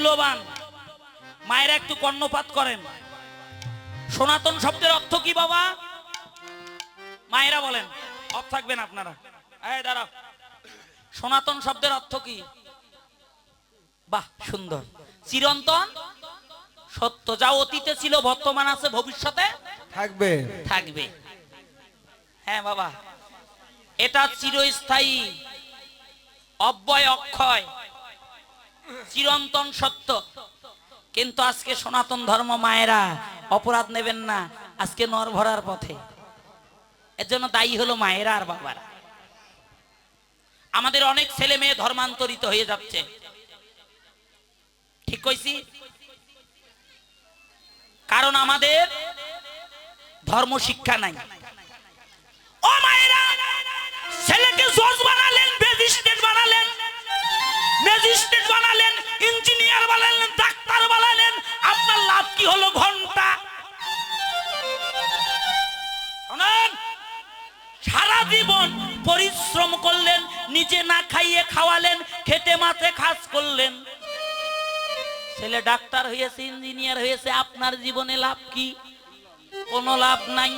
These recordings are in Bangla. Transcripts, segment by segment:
মূল্যবান। মায়েরা একটু কর্ণপাত করেন। সনাতন শব্দের অর্থ কি বাবা? মায়েরা বলেন অফ থাকবেন আপনারা। এই দাঁড়াও। সনাতন শব্দের অর্থ কি? বাহ সুন্দর। চিরন্তন? সত্য। যা অতীতে ছিল বর্তমান আছে ভবিষ্যতে থাকবে। থাকবে। হ্যাঁ বাবা। এটা চিরস্থায়ী অব্যয় অক্ষয়। চিরন্তন সত্য। কিন্তু আজকে সনাতন ধর্ম মায়েরা অপরাধ নেবেন না, আজকে নর ভরার পথে। এর জন্য দায়ী হলো মায়েরা আর বাবারা। আমাদের অনেক ছেলে মেয়ে ধর্মান্তরিত হয়ে যাচ্ছে। ঠিক কইছি? কারণ আমাদের ধর্ম শিক্ষা নাই। ও মায়েরা, ছেলেকে জজ বানালেন ম্যাজিস্ট্রেট বানালেন ম্যাজিস্ট্রেট বানালেন, ইঞ্জিনিয়ার বানালেন, ডাক্তার বানালেন, আপনার লাভ কি হলো ঘণ্টা? সারা জীবন পরিশ্রম করলেন, নিজে না খাইয়ে খাওয়ালেন, খেতে মাঠে কাজ করলেন। ছেলে ডাক্তার হয়েছে, ইঞ্জিনিয়ার হয়েছে, আপনার জীবনে লাভ কি? কোনো লাভ নাই।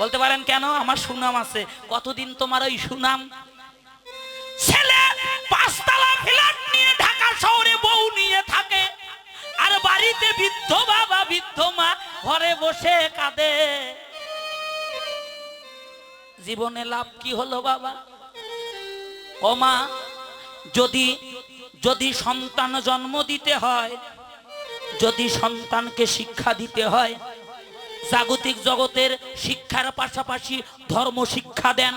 বলতে পারেন কেন? আমার সুনাম আছে। কতদিন তোমার ওই সুনাম? ফ্ল্যাট নিয়ে ঢাকা শহরে বউ নিয়ে থাকে। আর বাড়িতে বৃদ্ধ বাবা, বৃদ্ধ মা ঘরে বসে কাঁদে। জীবনে লাভ কি হলো বাবা? ও মা, যদি যদি সন্তান জন্ম দিতে হয়, যদি সন্তানকে শিক্ষা দিতে হয়, জাগতিক জগতের শিক্ষার পাশাপাশি ধর্ম শিক্ষা দেন।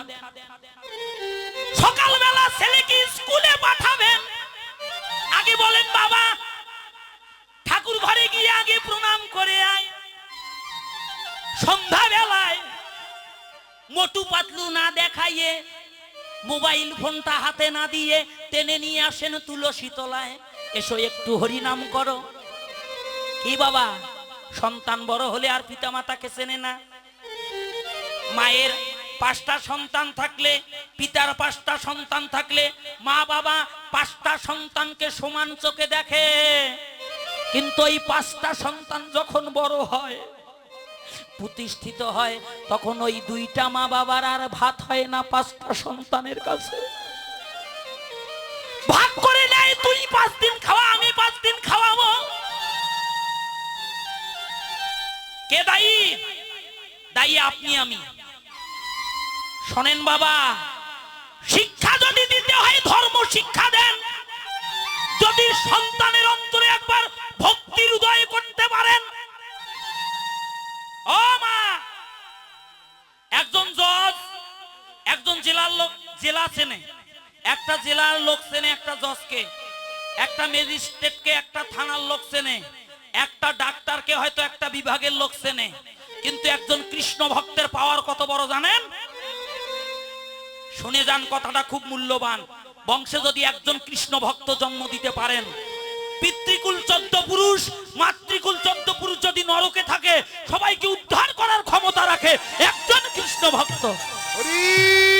সকালবেলা ছেলেকে স্কুলে পাঠাবেন সন্ধ্যাবেলায় মোটু পাতলু না দেখাইয়ে, মোবাইল ফোনটা হাতে না দিয়ে টেনে নিয়ে আসেন তুলসী তলায়। এসো একটু হরিনাম করো। কি বাবা, সন্তান বড় হলে আর পিতা মাতাকে চেনে না? মায়ের পাঁচটা সন্তান থাকলে, পিতার পাঁচটা সন্তান থাকলে মা বাবা পাঁচটা সন্তানকে সমান চোখে দেখে। কিন্তু এই পাঁচটা সন্তান যখন বড় হয় প্রতিষ্ঠিত হয়, তখন ওই দুইটা মা বাবার আর ভাত হয় না পাঁচটা সন্তানের কাছে। ভাগ করে নেয়, তুই পাঁচ দিন খাওয়া, আমি পাঁচ দিন খাওয়াবো। কে দায়ী? দায়ী আপনি, আমি। শোনেন বাবা, শিক্ষা চেনে। একটা জেলার লোক চেনে, একটা জজকে। একটা ম্যাজিস্ট্রেটকে, একটা থানার লোক চেনে। একটা ডাক্তারকে হয়তো একটা বিভাগের লোক চেনে। কিন্তু একজন কৃষ্ণ ভক্তের পাওয়ার কত বড় জানেন? শুনে যান কথাটা খুব মূল্যবান। বংশে যদি একজন কৃষ্ণ ভক্ত জন্ম দিতে পারেন, পিতৃকুল চোদ্দ পুরুষ, মাতৃকুল চোদ্দ পুরুষ যদি নরকে থাকে, সবাইকে উদ্ধার করার ক্ষমতা রাখে একজন কৃষ্ণ ভক্ত। হরি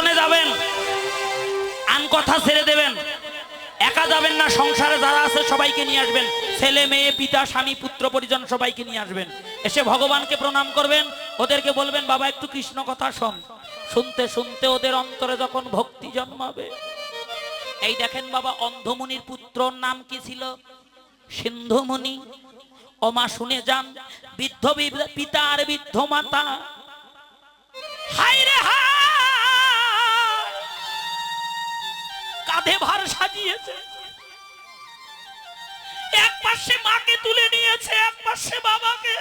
কীর্তনে যাবেন। আন কথা ছেড়ে দেবেন। একা যাবেন না, সংসারে যারা আছে সবাইকে নিয়ে আসবেন। ছেলে, মেয়ে, পিতা, স্বামী, পুত্র, পরিজন সবাইকে নিয়ে আসবেন। এসে ভগবানকে প্রণাম করবেন। ওদেরকে বলবেন, বাবা, একটু কৃষ্ণ কথা শোন। শুনতে শুনতে ওদের অন্তরে যখন ভক্তি জন্মাবে। এই দেখেন বাবা অন্ধমুনির পুত্রর নাম কি ছিল? সিন্ধুমুনি ওমা, শুনে যান, বৃদ্ধ পিতা আর বৃদ্ধ মাতা। হায় রে কাঁধে ভার সাজিয়েছে। এক পাশে মাকে তুলে নিয়েছে, এক পাশে বাবাকে।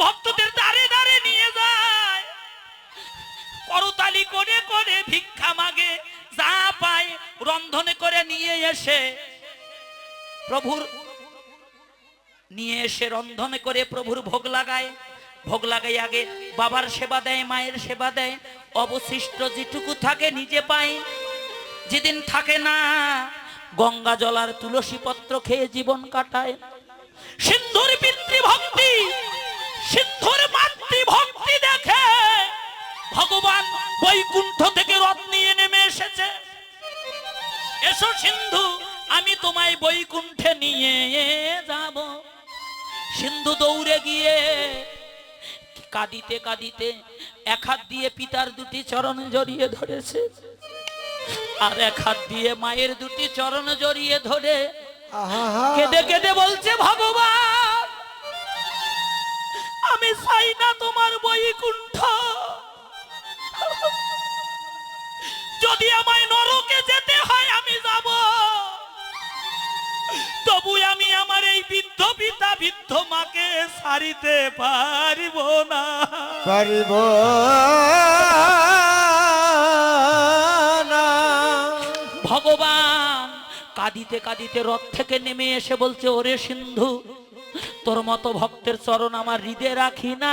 ভক্তদের দাঁড়ে দাঁড়ে নিয়ে যায়। করতালি করে করে ভিক্ষা মাগে, যা পায় রন্ধনে করে নিয়ে এসে। প্রভুর নিয়ে এসে রন্ধনে করে প্রভুর ভোগ লাগায়। ভোগ লাগাই আগে বাবার সেবা দেয়, মায়ের সেবা দেয় অবশিষ্ট যেটুকু থাকে নিজে পাই। যেদিন থাকে না, গঙ্গা জলার তুলসী পত্র খেয়ে জীবন কাটায়। সিন্ধুর পিতৃভক্তি, সিন্ধুর মাতৃভক্তি দেখে ভগবান বৈকুণ্ঠ থেকে রথ নিয়ে নেমে এসেছে। এসো সিন্ধু, আমি তোমায় বৈকুণ্ঠে নিয়ে যাব। সিন্ধু দৌড়ে গিয়ে কাঁদিতে কাঁদিতে এক হাত দিয়ে পিতার দুটি চরণ জড়িয়ে ধরেছে আর এক হাত দিয়ে মায়ের দুটি চরণ জড়িয়ে ধরে কেঁদে কেঁদে বলছে ভগবান আমি চাই না তোমার বৈকুণ্ঠ। যদি আমায় এই বৃদ্ধ মাকে সারিতে পারিব না। পারিব ভগবান কাঁদিতে কাঁদিতে রথ থেকে নেমে এসে বলছে ওরে সিন্ধু তোর মতো ভক্তের চরণ আমার হৃদয়ে রাখি না।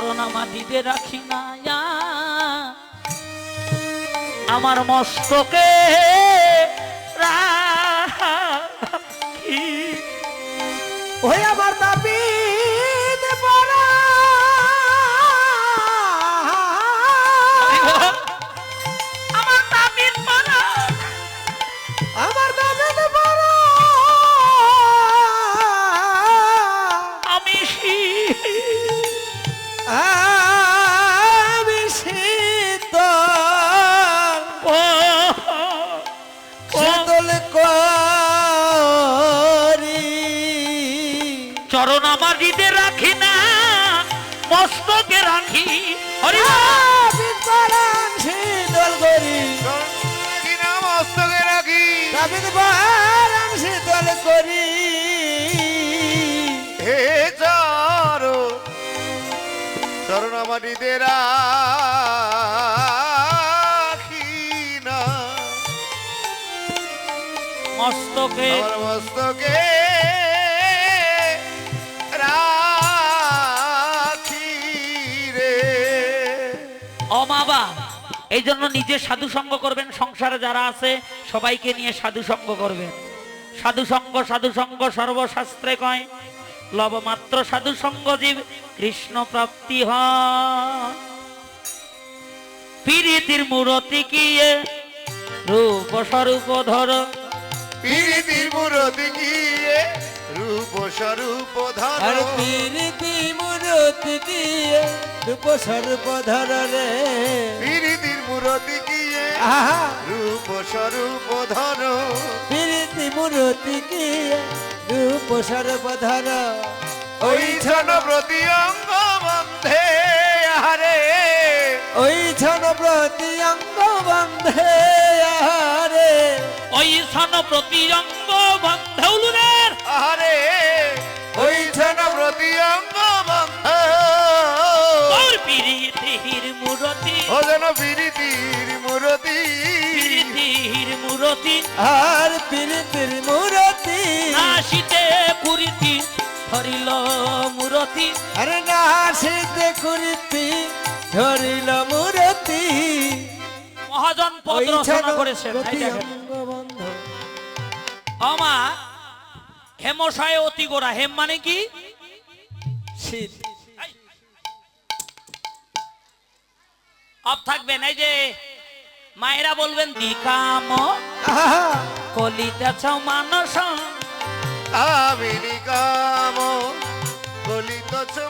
চরণা মাটিতে রাখি না। আমার মস্তকে করি। হে চারো চরণ আমার হৃদয়ে রাখি না মস্তকে মস্তকে ও এই জন্য নিজে সাধু সঙ্গ করবেন সংসারে যারা আছে সবাইকে নিয়ে সাধু সঙ্গ করবেন। সাধু সঙ্গ সাধু সঙ্গ সর্বশাস্ত্রে কয়। লবমাত্র সাধু সঙ্গ জীব কৃষ্ণ প্রাপ্তি হয়। পীড়িতির মূরতি কিয়ে রূপ স্বরূপ ধর। পীড়িতির মূরতি গিয়ে রূপ স্বরূপ ধর। পীরিতি মূরতি দিয়ে রূপ স্বরূপ ধর রে। পীড়িতির মূরতি গিয়ে রূপ স্বরূপ ধর। মূরতি দিয়ে রূপ স্বরূপ ধর ওই ছন প্রতি অঙ্গ বন্ধে আরে ওই ছন প্রতি অঙ্গ বন্ধে আরে ওই সন প্রতি অঙ্গ বন্ধৌলুদের আরে ওই ছন প্রতি অঙ্গ বন্ধে তোর পীড়িতির মূরতি। ও যেন পীড়িতির মূরতি। পীড়িতির মূরতি আর পীরিতির মূরতি। নাশিতে কুরিতি ধরিল মূরতি। আরে না সিদ্ধ করিতি ধরিল মূরতি। মহাজন পদ রচনা করেছেন। আমা হেমশায় অতি গোড়া। হেম মানে কি? শীত। অফ থাকবেন এই যে মায়েরা বলবেন দিকাম কলিতা ছৌ মানস আবিরিকাম কলিতা ছৌ